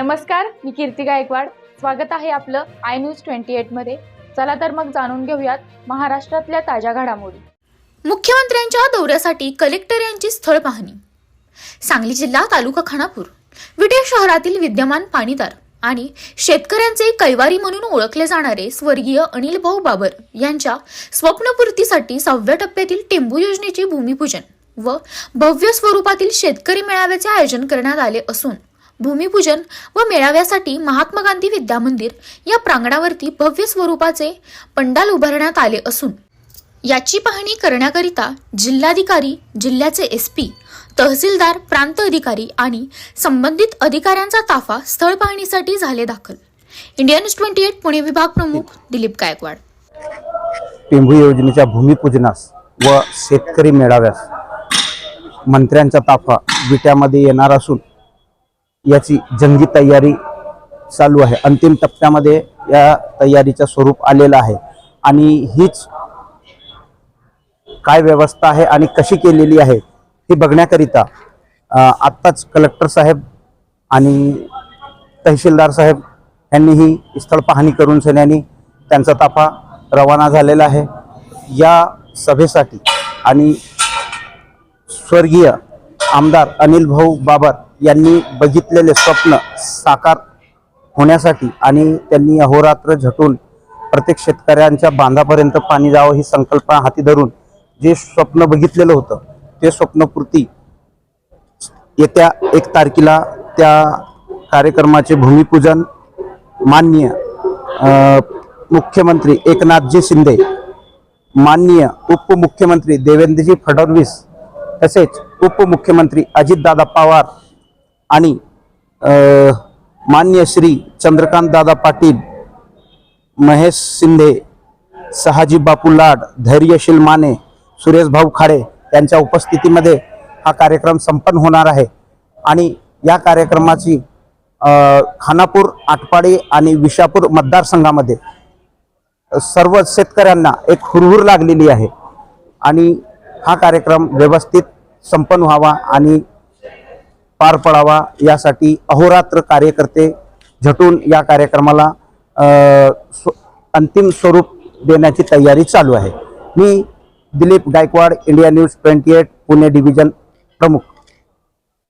नमस्कार मी कीर्ती गायकवाड. स्वागत आहे आपलं आय न्यूज ट्वेंटी एटमध्ये चला तर मग जाणून घेऊयात महाराष्ट्रातल्या ताज्या घडामोडी. मुख्यमंत्र्यांच्या दौऱ्यासाठी कलेक्टर यांची स्थळ पाहणी. सांगली जिल्हा तालुका खानापूर. विटे शहरातील विद्यमान पाणीदार आणि शेतकऱ्यांचे कैवारी म्हणून ओळखले जाणारे स्वर्गीय अनिल भाऊ बाबर यांच्या स्वप्नपूर्तीसाठी सहाव्या टप्प्यातील टेंबू योजनेचे भूमिपूजन व भव्य स्वरूपातील शेतकरी मेळाव्याचे आयोजन करण्यात आले असून भूमिपूजन व मेळाव्यासाठी महात्मा गांधी विद्यामंदिर या प्रांगणावरती भव्य स्वरूपाचे पंडाल उभारण्यात आले असून याची पाहणी करण्याकरिता जिल्हाधिकारी जिल्ह्याचे एस पी तहसीलदार प्रांत अधिकारी आणि संबंधित अधिकाऱ्यांचा ताफा स्थळ पाहणीसाठी झाले दाखल. Indian news twenty eight Pune विभाग प्रमुख दिलीप गायकवाड. टेंभू योजनेच्या भूमिपूजनास व शेतकरी मेळाव्यास मंत्र्यांचा ताफा विट्यामध्ये येणार असून याची जंगी तयारी चालू आहे. अंतिम टप्प्यामध्ये या तयारीचं स्वरूप आलेलं आहे. आणि हीच काय व्यवस्था आहे आणि कशी केलेली आहे हे बघण्याकरिता आत्ताच कलेक्टर साहेब आणि तहसीलदार साहेब यांनीही स्थळ पाहणी करून सैन्यानी त्यांचा ताफा रवाना झालेला आहे. या सभेसाठी आणि स्वर्गीय आमदार अनिल भाऊ बाबर यांनी बघितलेले स्वप्न साकार होण्यासाठी आणि त्यांनी अहोरात्र झटून प्रत्येक शेतकऱ्यांच्या बांधापर्यंत पाणी जावं ही संकल्पना हाती धरून जे स्वप्न बघितलेलं होतं ते स्वप्नपूर्ती येत्या एक तारखेला त्या कार्यक्रमाचे भूमिपूजन माननीय मुख्यमंत्री एकनाथजी शिंदे माननीय उपमुख्यमंत्री देवेंद्रजी फडणवीस तसेच उपमुख्यमंत्री अजितदादा पवार आणि मान्य श्री चंद्रकांतदादा पाटील महेश शिंदे सहाजी बापू लाड धैर्यशील माने सुरेश भाऊ खाडे यांच्या उपस्थितीमध्ये हा कार्यक्रम संपन्न होणार आहे. आणि या कार्यक्रमाची खानापूर आटपाडी आणि विशापूर मतदारसंघामध्ये सर्व शेतकऱ्यांना एक हुरहुर लागलेली आहे. आणि हा कार्यक्रम व्यवस्थित संपन्न व्हावा आणि पार पडावा यासाठी अहोरात्र कार्यकर्ते झटून या कार्यक्रमाला स्व- अंतिम स्वरूप देण्याची तयारी चालू आहे. मी Dilip Gaikwad India news twenty eight Pune division प्रमुख.